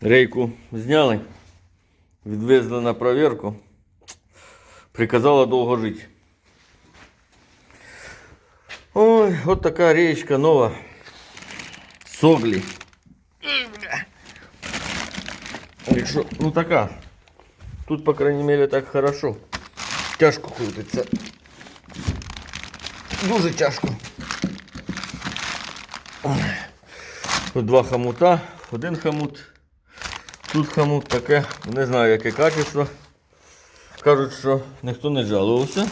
Рейку зняли, відвезли на проверку. Приказала довго жити. Ой, от така речка нова. Соглі. Якщо, ну така. Тут, по крайней мере, так хорошо. Тяжко крутиться. Дуже тяжко. Тут два хомута, один хомут. Тут хомут таке, не знаю яке качество. Кажуть, що ніхто не жалувався.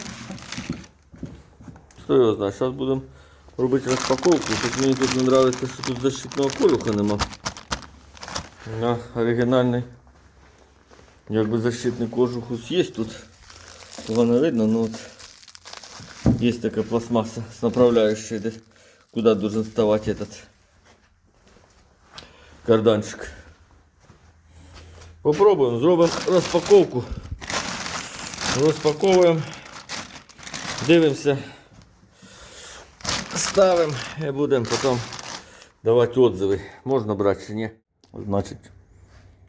Хто його знає, зараз будемо робити розпаковку. Тут мені тут не подобається, що тут защитного колюха нема. На оригінальний. Якби защитний кожух ось є тут. Його не видно, ну от є така пластмаса з направляючою, куди должен вставати этот карданчик. Попробуємо, зробимо розпаковку. Розпаковуємо, дивимося, ставимо і будемо потім давати отзывы. Можна брати чи ні. Значить,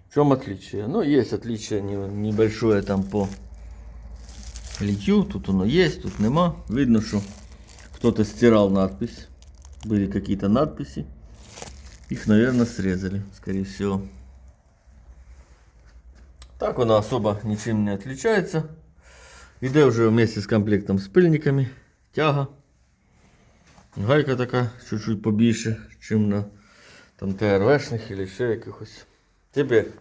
в чем отличие? Ну, есть отличие не- небольшое там по литью. Тут оно есть, тут нема. Видно, что кто-то стирал надпись. Были какие-то надписи. Их, наверное, срезали, скорее всего. Так вона особо ничем не отличается. Іде вже вместе з комплектом з пильниками. Тяга. Гайка така чуть-чуть побільше, чим на там ТРВшних или ще якихось. Теперь.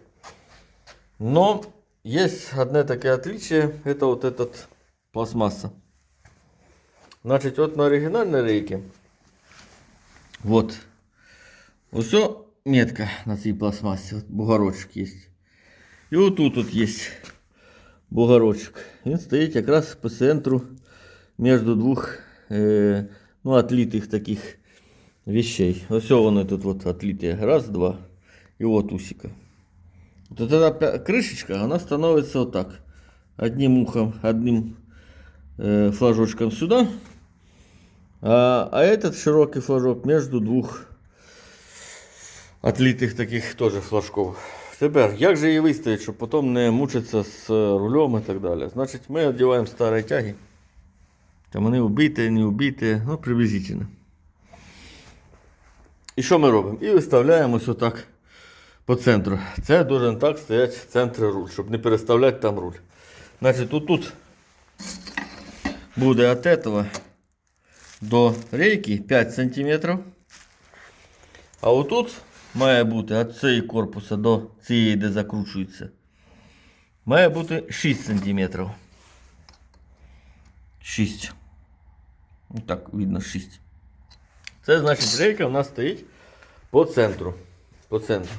Но есть одно такое отличие. Это вот этот пластмасса. Значит, вот на оригинальной рейке. Вот. Все метка на цій пластмассі. От бугорочок є. І отут тут є бугорочок. Він стоїть якраз по центру між двох е, ну, отлитих таких вещей. Ось вони тут вот отлитые. Раз, два. И вот усика. Вот эта пя- крышечка, она становится вот так. Одним ухом, одним э, флажочком сюда. А, а этот широкий флажок между двух отлитих таких тоже флажков. Тепер, як же її виставити, щоб потім не мучитися з рулем і так далі? Значить, ми одягаємо старі тяги. Там вони убиті, не убиті, ну, приблизительно. І що ми робимо? І виставляємо ось отак по центру. Це дуже так стоять в руль, щоб не переставляти там руль. Значить, тут, тут буде від этого до рейки 5 см. А отут має бути від цієї корпуса до цієї, де закручується. Має бути 6 см. 6. Ну так, видно 6. Це значить рейка в нас стоїть по центру. По центру.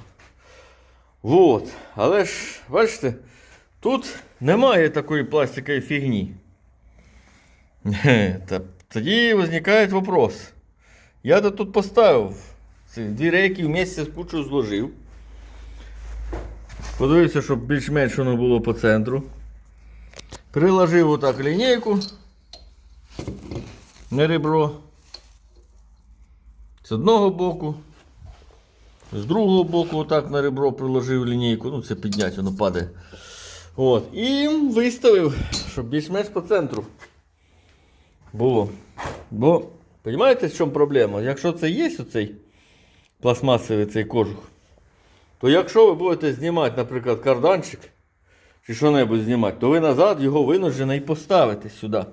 Вот. Але ж, бачите, тут немає такої пластикової фігні. Тоді виникає вопрос. Я то тут поставив ці дві рейки вместе з кучою зложив. Подивився, щоб більш-менш воно було по центру. Приложив отак лінійку на ребро. З одного боку. З другого боку отак на ребро приложив лінійку. Ну це підняти, воно падає. От. І виставив, щоб більш-менш по центру було. Бо, розумієте, в чому проблема? Якщо це є оцей пластмасовий цей кожух, то якщо ви будете знімати, наприклад, карданчик чи що-небудь знімати, то ви назад його винуждені і поставите сюди.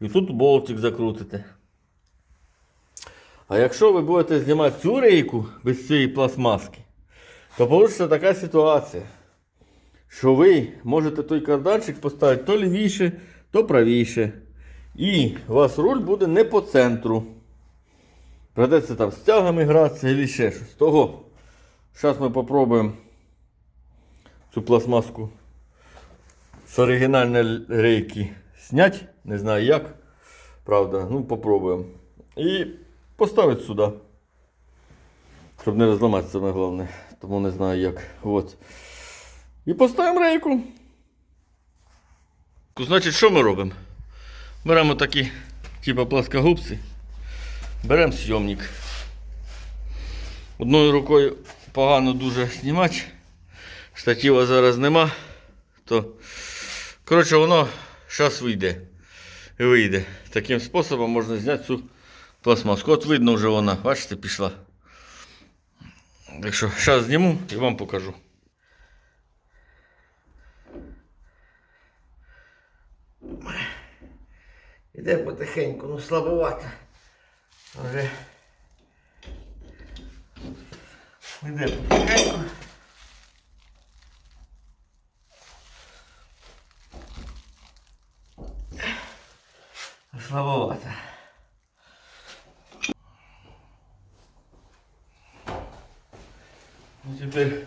І тут болтик закрутите. А якщо ви будете знімати цю рейку без цієї пластмаски, то вийде така ситуація, що ви можете той карданчик поставити то лівіше, то правіше. І у вас руль буде не по центру. Придеться там з тягами гратися або ще щось. Того, зараз ми спробуємо цю пластмаску з оригінальної рейки зняти. Не знаю як. Правда, ну попробуємо. І поставити сюди. Щоб не розламати саме головне. Тому не знаю як. От. І поставимо рейку. Значить, що ми робимо? Беремо такі, типу плоскогубці. Беремо зйомник. Одною рукою погано дуже знімати. Штатива зараз нема. То, коротше, воно зараз вийде. Вийде. Таким способом можна зняти цю пластмаску. От видно вже вона, бачите, пішла. Так що зараз зніму і вам покажу. Іде потихеньку, ну слабовато. Вже іде потихеньку. Слабовато. Ну, теперь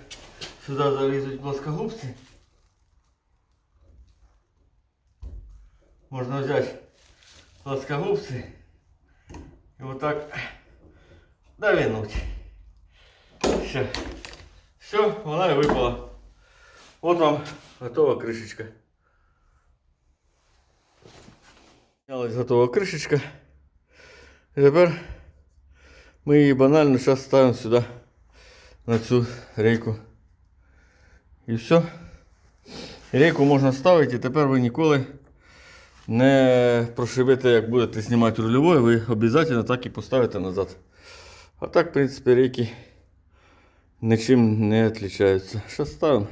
сюда залезут плоскогубцы. Можно взять плоскогубцы и вот так довинуть. Все. Все, она и выпала. Вот вам готова крышечка. Снялась готова крышечка. И теперь мы її банально сейчас ставим сюда на цю рейку. І все. Рейку можна ставити і тепер ви ніколи не прошибете, як будете знімати рульовою, ви обов'язково так і поставите назад. А так, в принципі, рейки нічим не відрізняються. Що ставимо?